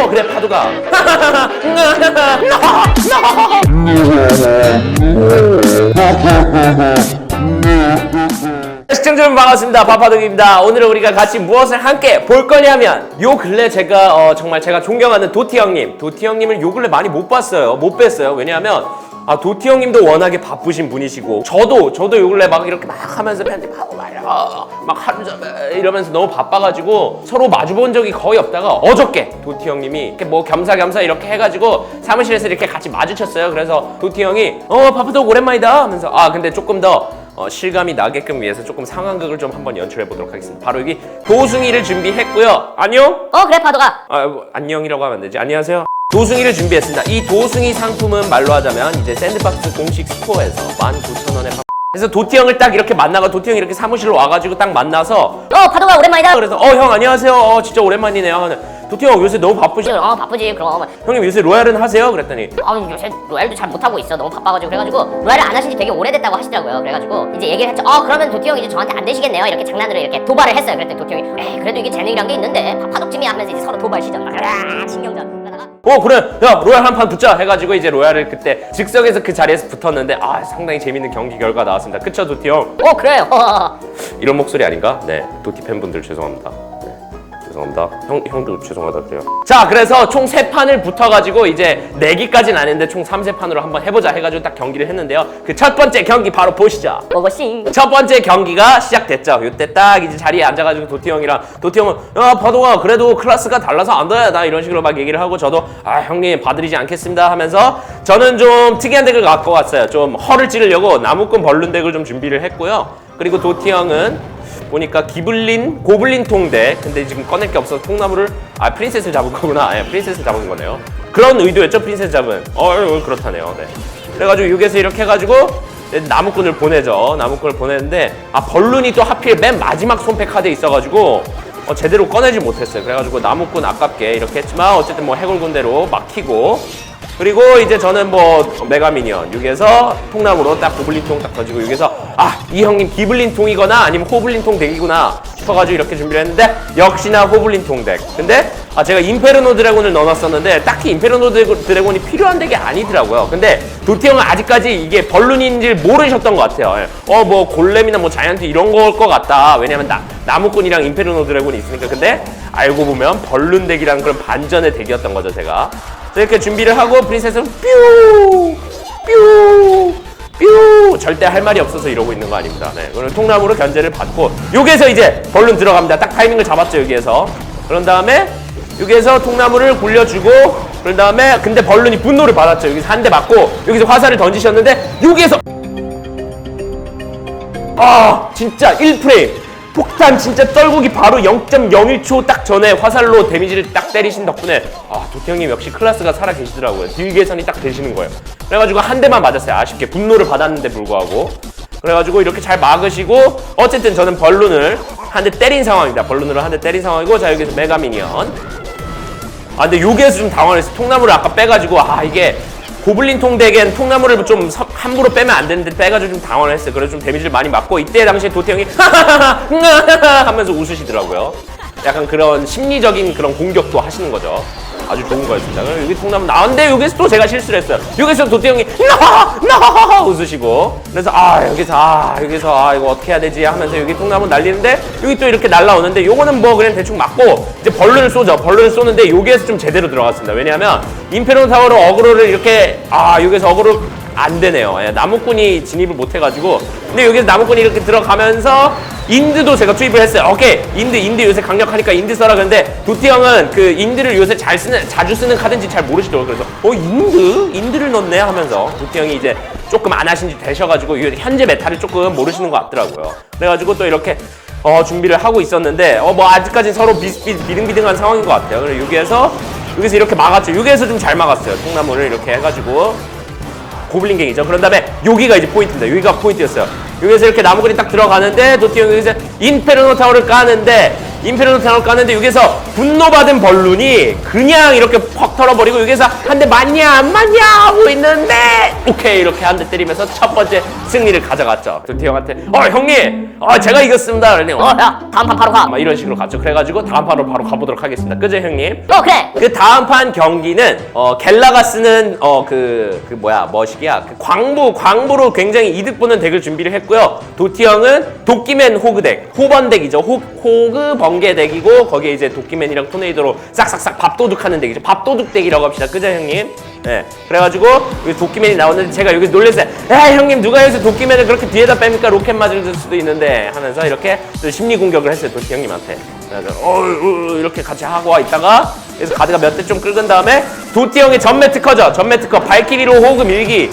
어 그래 파도가. 시청자 여러분 반갑습니다. 바파동입니다. 오늘은 우리가 같이 무엇을 함께 볼 거냐면 요 근래 제가 어, 정말 제가 존경하는 도티 형님. 도티 형님을 요 근래 많이 못 봤어요. 못 뵀어요. 왜냐하면 아 도티 형님도 워낙에 바쁘신 분이시고 저도 저도 요 근래 막 이렇게 막 하면서 편집하고 막, 이러- 막 하루 이러면서 너무 바빠가지고 서로 마주본 적이 거의 없다가 어저께 도티 형님이 이렇게 뭐 겸사겸사 이렇게 해가지고 사무실에서 이렇게 같이 마주쳤어요 그래서 도티 형이 어 바쁘동 오랜만이다 하면서 아 근데 조금 더 어, 실감이 나게끔 위해서 조금 상황극을 좀 한번 연출해 보도록 하겠습니다. 바로 여기 도승이를 준비했고요. 안녕? 어 그래 파도가 아, 뭐, 안녕이라고 하면 안 되지. 안녕하세요. 도승이를 준비했습니다. 이 도승이 상품은 말로 하자면 이제 샌드박스 공식 스토어에서 19,000원에 파... 그래서 도티 형을 딱 이렇게 만나가 도티 형이 이렇게 사무실로 와가지고 딱 만나서 어 파도가 오랜만이다. 그래서 어 형 안녕하세요. 어 진짜 오랜만이네요. 하는 도티 형 요새 너무 바쁘시. 어 바쁘지. 그럼. 형님 요새 로얄은 하세요? 그랬더니 아 요새 로얄도 잘 못하고 있어. 너무 바빠가지고. 그래가지고 로얄을 안 하신 지 되게 오래됐다고 하시더라고요. 그래가지고 이제 얘기를 했죠. 어 그러면 도티 형 이제 저한테 안 되시겠네요. 이렇게 장난으로 이렇게 도발을 했어요. 그랬더니 도티 형이 에이 그래도 이게 재능이란 게 있는데 파- 파독찜이 하면서 이제 서로 도발 시전 아 신경전 어 그래. 야 로얄 한 판 붙자 해가지고 이제 로얄을 그때 즉석에서 그 자리에서 붙었는데 아 상당히 재밌는 경기 결과 나왔습니다. 그쵸 도티 형? 어 그래요. 어, 이런 목소리 아닌가? 네 도티 팬분들 죄송합니다. 네, 죄송합니다 형 형도 죄송하다 그래요 자 그래서 총 세 판을 붙어가지고 이제 내기까지는 아닌데 총 3세 판으로 한번 해보자 해가지고 딱 경기를 했는데요 그 첫 번째 경기 바로 보시죠 먹어싱 첫 번째 경기가 시작됐죠. 이때 딱 이제 자리에 앉아가지고 도티 형이랑 도티 형은 야 파도가 그래도 클래스가 달라서 안 돼. 나 이런 식으로 막 얘기를 하고 저도 아 형님 봐드리지 않겠습니다 하면서 저는 좀 특이한 덱을 갖고 왔어요. 좀 허를 찌르려고 나무꾼 벌룬 덱을 좀 준비를 했고요. 그리고 도티 형은 보니까 기블린 고블린 통덱 근데 지금 꺼낼 게 없어서 통나무를 아 프린세스를 잡은 거구나. 예, 프린세스 잡은 거네요. 그런 의도였죠 프린세스 잡은. 어, 어 그렇다네요. 네. 그래가지고 여기서 이렇게 해가지고 나무꾼을 보내죠. 나무꾼을 보내는데 아 벌룬이 또 하필 맨 마지막 손패 카드에 있어가지고 어, 제대로 꺼내지 못했어요. 그래가지고 나무꾼 아깝게 이렇게 했지만 어쨌든 뭐 해골 군대로 막히고 그리고 이제 저는 뭐 메가미니언 여기에서 통나무로 딱 고블린 통 딱 던지고 여기서 아 이 형님 기블린 통이거나 아니면 호블린 통 덱이구나 싶어가지고 이렇게 준비를 했는데 역시나 호블린 통 덱. 근데 아 제가 임페르노 드래곤을 넣어놨었는데 딱히 임페르노 드래곤- 드래곤이 필요한 덱이 아니더라고요. 근데 도티 형은 아직까지 이게 벌룬인지 모르셨던 것 같아요. 어 뭐 골렘이나 뭐 자이언트 이런 걸 것 같다. 왜냐면 나, 나무꾼이랑 임페르노 드래곤이 있으니까. 근데 알고 보면 벌룬 덱이랑 그런 반전의 덱이었던 거죠 제가. 이렇게 준비를 하고 프린세스는 뾰! 뾰! 뾰! 절대 할 말이 없어서 이러고 있는 거 아닙니다. 네. 그럼 통나무로 견제를 받고 여기에서 이제 벌룬 들어갑니다. 딱 타이밍을 잡았죠 여기에서. 그런 다음에 여기에서 통나무를 굴려주고 그런 다음에 근데 벌룬이 분노를 받았죠. 여기서 한 대 맞고 여기서 화살을 던지셨는데 여기에서 아 진짜 1프레임 폭탄 진짜 떨구기 바로 0.01초 딱 전에 화살로 데미지를 딱 때리신 덕분에 아 도티 형님 역시 클라스가 살아 계시더라고요. 딜 개선이 딱 되시는 거예요. 그래가지고 한 대만 맞았어요. 아쉽게. 분노를 받았는데 불구하고. 그래가지고 이렇게 잘 막으시고 어쨌든 저는 벌룬을 한 대 때린 상황입니다. 벌룬으로 한 대 때린 상황이고 자 여기서 메가미니언. 아 근데 여기에서 좀 당황했어 통나무를 아까 빼가지고 아 이게 고블린 통덱엔 통나무를 좀 서- 함부로 빼면 안 되는데 빼가지고 좀 당황을 했어요. 그래서 좀 데미지를 많이 맞고 이때 당시에 도태 형이 하면서 웃으시더라고요. 약간 그런 심리적인 그런 공격도 하시는 거죠 아주 좋은 거였습니다. 그럼 여기 통나무 나왔는데 여기서 또 제가 실수를 했어요. 여기서 도태 형이 나나 웃으시고. 그래서 아 여기서 아 여기서 아 이거 어떻게 해야 되지 하면서 여기 통나무 날리는데 여기 또 이렇게 날라오는데 요거는 뭐 그냥 대충 맞고 이제 벌룬을 쏘죠. 벌룬을 쏘는데 여기에서 좀 제대로 들어갔습니다. 왜냐하면 임페론 타워로 어그로를 이렇게 아 여기서 어그로 안 되네요. 예, 나무꾼이 진입을 못 해가지고. 근데 여기서 나무꾼이 이렇게 들어가면서 인드도 제가 투입을 했어요. 오케이. 인드 인드 요새 강력하니까 인드 써라 근데 도티 형은 그 인드를 요새 잘 쓰는 자주 쓰는 카드인지 잘 모르시더라고요 그래서 어 인드? 인드를 넣네? 하면서 도티 형이 이제 조금 안 하신 지 되셔가지고 이 현재 메타를 조금 모르시는 것 같더라고요. 그래가지고 또 이렇게 어, 준비를 하고 있었는데 어, 뭐 아직까지 서로 비슷비슷 비등비등한 상황인 것 같아요. 그래서 여기에서 여기서 이렇게 막았죠. 여기에서 좀 잘 막았어요. 통나무를 이렇게 해가지고 고블린갱이죠. 그런 다음에 여기가 이제 포인트입니다. 여기가 포인트였어요. 여기서 이렇게 나무글이 딱 들어가는데 도티 형이 여기서 인페르노 타워를 까는데 임페리얼 타워를 까는데 여기서 분노받은 벌룬이 그냥 이렇게 퍽 털어버리고 여기서 한 대 맞냐 안 맞냐 하고 있는데 오케이 이렇게 한 대 때리면서 첫 번째 승리를 가져갔죠. 도티 형한테 어 형님 어 제가 이겼습니다. 그랬더니 어, 야, 다음 판 바로 가. 막 이런 식으로 갔죠. 그래가지고 다음 판으로 바로 가보도록 하겠습니다. 그죠 형님? 어, 그래. 그 다음 판 경기는 어 겔라가 쓰는 어그그 뭐야 머시기야 그 광부 광부로 굉장히 이득 보는 덱을 준비를 했고요. 도티 형은 도끼맨 호그 덱 호번 덱이죠. 호, 호그 번개 덱이고 거기에 이제 도끼맨이랑 토네이도로 싹싹싹 밥도둑하는 덱이죠. 밥도둑 덱이라고 합시다. 그죠 형님? 네. 그래가지고 여기 도끼맨이 나오는데 제가 여기 놀랬어요. 야 형님 누가 여기서 도끼맨을 그렇게 뒤에다 뺍니까? 로켓 맞을 수도 있는데 하면서 이렇게 또 심리 공격을 했어요. 도티 형님한테. 어, 어, 이렇게 같이 하고 와 있다가 그래서 가드가 몇 대 좀 긁은 다음에 도티 형의 전매 특허죠. 전매 특허 발키리로 호그 밀기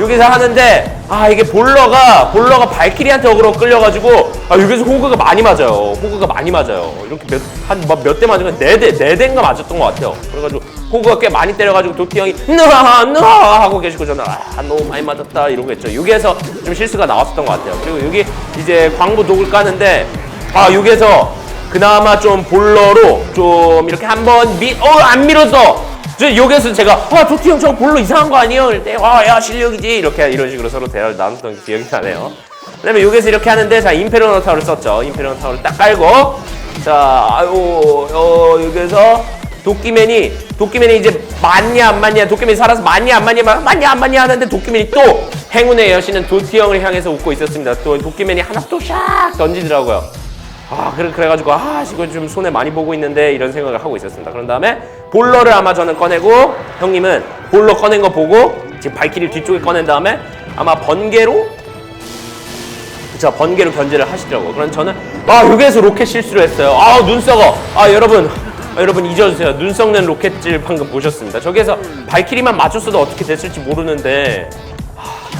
여기서 하는데 아 이게 볼러가 볼러가 발키리한테 어그로 끌려가지고 아 여기서 호그가 많이 맞아요. 호그가 많이 맞아요. 이렇게 몇한몇 대 맞으면 네대네 대인가 맞았던 것 같아요. 그래가지고 호그가 꽤 많이 때려가지고 도티 형이 느하 느하 하고 계시고 저는 아 너무 많이 맞았다 이러고 했죠. 여기에서 좀 실수가 나왔었던 것 같아요. 그리고 여기 이제 광부 독을 까는데 아 여기에서 그나마 좀 볼러로 좀 이렇게 한번 미, 어, 안 밀었어. 저 여기서 제가, 아, 도티 형 저거 볼러 이상한 거 아니에요? 이럴 때, 아, 야, 실력이지. 이렇게 이런 식으로 서로 대화를 나눴던 게 기억이 나네요. 그 다음에 여기서 이렇게 하는데, 자, 임페리온 타워를 썼죠. 임페리온 타워를 딱 깔고, 자, 아유, 어, 여기서 도끼맨이, 도끼맨이 이제 맞냐, 안 맞냐, 도끼맨이 살아서 맞냐, 안 맞냐, 막 맞냐, 안 맞냐 하는데 도끼맨이 또 행운의 여신은 도티 형을 향해서 웃고 있었습니다. 또 도끼맨이 하나 또 샥 던지더라고요. 아 그래 그래가지고 아 이거 좀 손해 많이 보고 있는데 이런 생각을 하고 있었습니다. 그런 다음에 볼러를 아마 저는 꺼내고 형님은 볼러 꺼낸 거 보고 지금 발키리 뒤쪽에 꺼낸 다음에 아마 번개로 자 번개로 견제를 하시더라고. 그럼 저는 아 여기에서 로켓 실수를 했어요. 아눈 썩어. 아 여러분. 아, 여러분 잊어주세요. 눈 썩는 로켓질 방금 보셨습니다. 저기에서 발키리만 맞췄어도 어떻게 됐을지 모르는데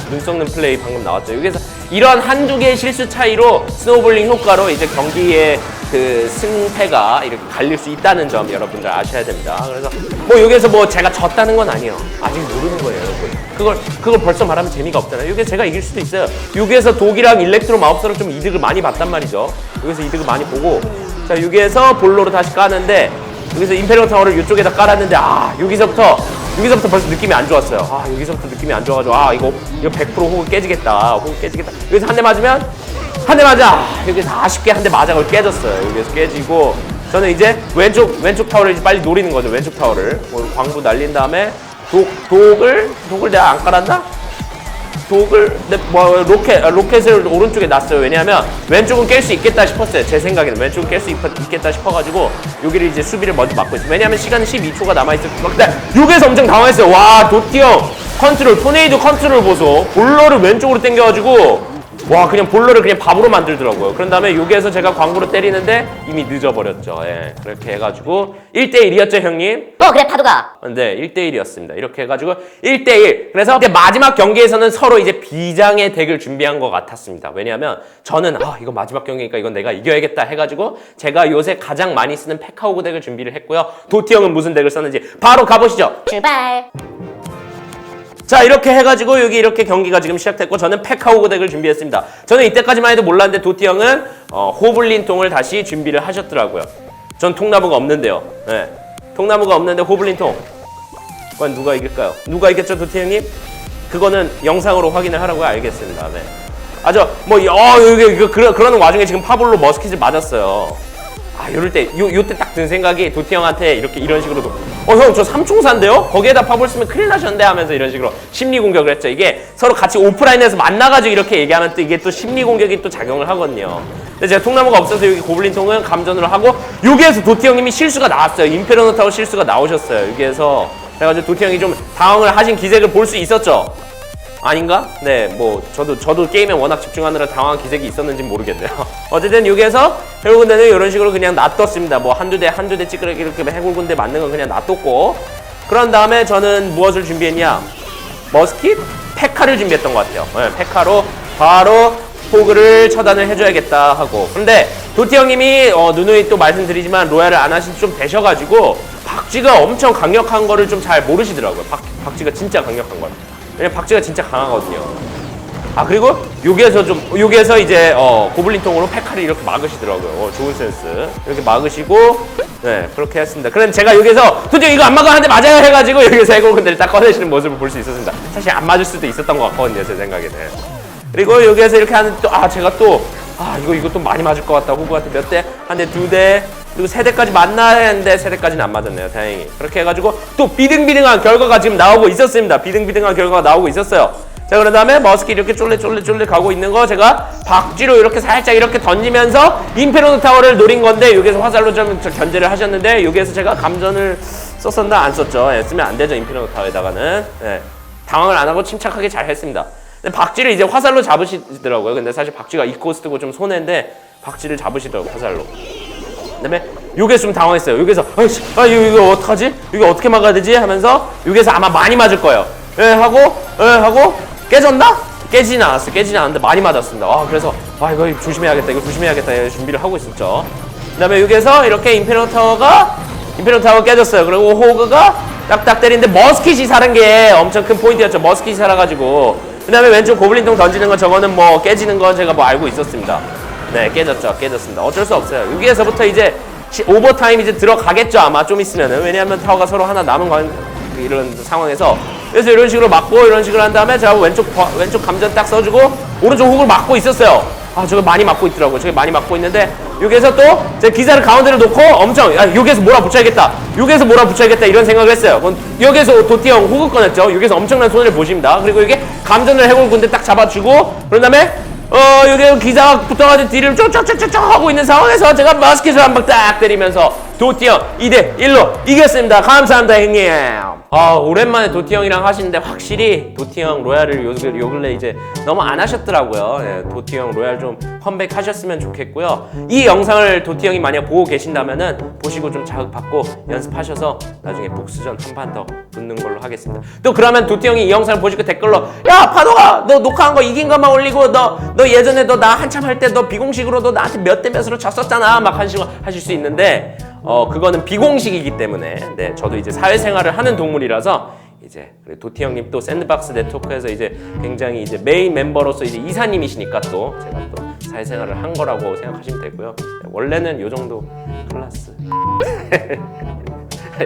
눈 썩는 플레이 방금 나왔죠. 여기서 이런 한두 개의 실수 차이로 스노볼링 효과로 이제 경기의 그 승패가 이렇게 갈릴 수 있다는 점 여러분들 아셔야 됩니다. 그래서 뭐 여기서 뭐 제가 졌다는 건 아니에요. 아직 모르는 거예요, 여러분. 그걸 그걸 벌써 말하면 재미가 없잖아요. 여기 제가 이길 수도 있어요. 여기에서 독이랑 일렉트로 마법사로 좀 이득을 많이 봤단 말이죠. 여기서 이득을 많이 보고 자 여기에서 볼로로 다시 까는데 여기서 임페리얼 타워를 이쪽에다 깔았는데 아 여기서부터 여기서부터 벌써 느낌이 안 좋았어요. 아 여기서부터 느낌이 안 좋아가지고 아 이거 이거 100% 호흡 깨지겠다. 호흡 깨지겠다. 여기서 한 대 맞으면 한 대 맞아. 아, 여기서 아쉽게 한 대 맞아가 깨졌어요. 여기서 깨지고 저는 이제 왼쪽 왼쪽 타워를 이제 빨리 노리는 거죠. 왼쪽 타워를 뭐 광부 날린 다음에 독 독을 독을 내가 안 깔았나? 독을 네, 뭐 로켓 아, 로켓을 오른쪽에 놨어요. 왜냐하면 왼쪽은 깰 수 있겠다 싶었어요. 제 생각에는 왼쪽은 깰 수 있겠다 싶어가지고 여기를 이제 수비를 먼저 막고 있어요. 왜냐하면 시간이 12초가 남아 있을 근데 여기에서 엄청 당황했어요. 와 도티 형 컨트롤 토네이도 컨트롤 보소 볼러를 왼쪽으로 당겨가지고 와 그냥 볼러를 그냥 밥으로 만들더라고요. 그런 다음에 여기에서 제가 광고로 때리는데 이미 늦어버렸죠. 예 그렇게 해가지고 1대1이었죠 형님. 어, 그래, 파도가. 네, 1대1이었습니다. 이렇게 해가지고 1대1. 그래서 이제 마지막 경기에서는 서로 이제 비장의 덱을 준비한 것 같았습니다. 왜냐하면 저는 아, 이거 마지막 경기니까 이건 내가 이겨야겠다 해가지고 제가 요새 가장 많이 쓰는 페카오그 덱을 준비를 했고요. 도티 형은 무슨 덱을 썼는지 바로 가보시죠. 출발. 자 이렇게 해가지고 여기 이렇게 경기가 지금 시작됐고 저는 페카오그 덱을 준비했습니다. 저는 이때까지만 해도 몰랐는데 도티 형은 어, 호블린 통을 다시 준비를 하셨더라고요. 전 통나무가 없는데요. 네. 통나무가 없는데 호블린 통. 과연 누가 이길까요? 누가 이겼죠 도티 형님? 그거는 영상으로 확인을 하라고요. 알겠습니다. 네. 아저 뭐 어, 여기 그, 그러, 그러는 와중에 지금 파블로 머스킷을 맞았어요. 아, 이럴 때, 요, 요때 딱 든 생각이 도티 형한테 이렇게 이런 식으로, 어, 형, 저 삼총사인데요? 거기에다 파볼 쓰면 큰일 나셨는데 하면서 이런 식으로 심리 공격을 했죠. 이게 서로 같이 오프라인에서 만나가지고 이렇게 얘기하면 또 이게 또 심리 공격이 또 작용을 하거든요. 근데 제가 통나무가 없어서 여기 고블린 통은 감전으로 하고, 여기에서 도티 형님이 실수가 나왔어요. 임페르노 타워 실수가 나오셨어요. 여기에서. 그래가지고 도티 형이 좀 당황을 하신 기색을 볼 수 있었죠. 아닌가? 네, 뭐 저도 저도 게임에 워낙 집중하느라 당황한 기색이 있었는지 모르겠네요. 어쨌든 여기에서 해골군대는 이런 식으로 그냥 놔뒀습니다. 뭐 한두 대 한두 대 찌그러기 이렇게 해골군대 맞는 건 그냥 놔뒀고 그런 다음에 저는 무엇을 준비했냐? 머스킷? 페카를 준비했던 것 같아요. 네, 페카로 바로 포그를 처단을 해줘야겠다 하고 근데 도티 형님이 어, 누누이 또 말씀드리지만 로얄을 안 하신 지 좀 되셔가지고 박쥐가 엄청 강력한 거를 좀 잘 모르시더라고요. 박, 박쥐가 진짜 강력한 걸. 왜냐면 박쥐가 진짜 강하거든요. 아 그리고 여기에서 좀 여기에서 이제 어, 고블린 통으로 페카를 이렇게 막으시더라고요. 어, 좋은 센스. 이렇게 막으시고 네 그렇게 했습니다. 그럼 제가 여기서 도저히 이거 안 막아 한대 맞아야 해가지고 여기서 해골군대를 딱 꺼내시는 모습을 볼 수 있었습니다. 사실 안 맞을 수도 있었던 것 같거든요 제 생각에는. 그리고 여기에서 이렇게 하는 또 아 제가 또 아 이거 이거 또 많이 맞을 것 같다 호구한테 몇 대 한 대 두대 그리고 세 대까지 맞나야 했는데 세 대까지는 안 맞았네요. 다행히. 그렇게 해가지고 또 비등비등한 결과가 지금 나오고 있었습니다. 비등비등한 결과가 나오고 있었어요. 자 그런 다음에 머스키 이렇게 쫄래 쫄래 쫄래 가고 있는 거 제가 박쥐로 이렇게 살짝 이렇게 던지면서 임페로노 타워를 노린 건데 여기서 화살로 좀 견제를 하셨는데 여기에서 제가 감전을 썼었나 안 썼죠. 예, 쓰면 안 되죠 임페로노 타워에다가는. 예, 당황을 안 하고 침착하게 잘 했습니다. 근데 박쥐를 이제 화살로 잡으시더라고요. 근데 사실 박쥐가 이 코스트고 좀 손해인데 박쥐를 잡으시더라고요, 화살로. 그다음에 요게서 좀 당황했어요. 여기서 아이씨, 아 이거, 이거 어떡하지? 이거 어떻게 막아야 되지? 하면서 여기서 아마 많이 맞을 거예요. 예, 하고 예, 하고 깨졌나? 깨지진 않았어요. 깨지진 않았는데 많이 맞았습니다. 아, 그래서 아 이거 조심해야겠다. 이거 조심해야겠다. 예, 준비를 하고 있었죠. 그다음에 여기에서 이렇게 임페로 타워가 임페로 타워 깨졌어요. 그리고 호그가 딱딱 때리는데 머스킷이 사는 게 엄청 큰 포인트였죠. 머스킷이 살아가지고 그다음에 왼쪽 고블린통 던지는 거 저거는 뭐 깨지는 거 제가 뭐 알고 있었습니다. 네, 깨졌죠. 깨졌습니다. 어쩔 수 없어요. 여기에서부터 이제 시- 오버타임 이제 들어가겠죠. 아마 좀 있으면은. 왜냐하면 타워가 서로 하나 남은 관, 이런 상황에서. 그래서 이런 식으로 막고 이런 식으로 한 다음에 제가 왼쪽, 버- 왼쪽 감전 딱 써주고 오른쪽 훅을 막고 있었어요. 아, 저거 많이 막고 있더라고요. 저게 많이 막고 있는데 여기에서 또 제 기사를 가운데로 놓고 엄청 야, 여기에서 몰아붙여야겠다. 여기에서 몰아붙여야겠다 이런 생각을 했어요. 그럼 여기에서 도티 형 호그 꺼냈죠. 여기서 엄청난 손해를 보십니다. 그리고 이게 감전을 해골 군데 딱 잡아주고 그런 다음에 어 여기 기사가 붙어가지고 뒤를 쭉쭉쭉쭉 하고 있는 상황에서 제가 마스켓을 한 방 딱 때리면서 도티 형 2대 1로 이겼습니다. 감사합니다 형님. 아 오랜만에 도티 형이랑 하시는데 확실히 도티 형 로얄을 요, 요 근래 이제 너무 안 하셨더라고요. 예, 도티 형 로얄 좀 컴백하셨으면 좋겠고요. 이 영상을 도티 형이 만약 보고 계신다면은 보시고 좀 자극받고 연습하셔서 나중에 복수전 한 판 더 붙는 걸로 하겠습니다. 또 그러면 도티 형이 이 영상을 보시고 댓글로 야 파도가 너 녹화한 거 이긴 것만 올리고 너 너 예전에 너 나 한참 할 때 너 비공식으로 너 나한테 몇 대 몇으로 졌었잖아 막 하시고 하실 수 있는데 어 그거는 비공식이기 때문에 네 저도 이제 사회생활을 하는 동물이라서 이제 도티 형님 또 샌드박스 네트워크에서 이제 굉장히 이제 메인 멤버로서 이제 이사님이시니까 또 제가 또 사회생활을 한 거라고 생각하시면 되고요. 네, 원래는 요 정도 클라스.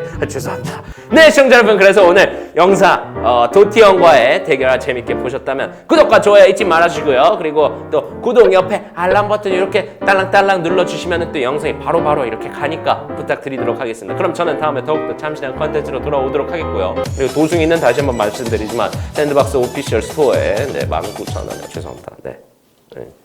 아, 죄송합니다. 네, 시청자 여러분, 그래서 오늘 영상 어, 도티 형과의 대결 재밌게 보셨다면 구독과 좋아요 잊지 말아주시고요. 그리고 또 구독 옆에 알람 버튼 이렇게 딸랑딸랑 눌러주시면 또 영상이 바로 바로 이렇게 가니까 부탁드리도록 하겠습니다. 그럼 저는 다음에 더욱더 참신한 컨텐츠로 돌아오도록 하겠고요. 그리고 도중이는 다시 한번 말씀드리지만 샌드박스 오피셜 스토어에 네, 19,000원이요. 죄송합니다. 네. 네.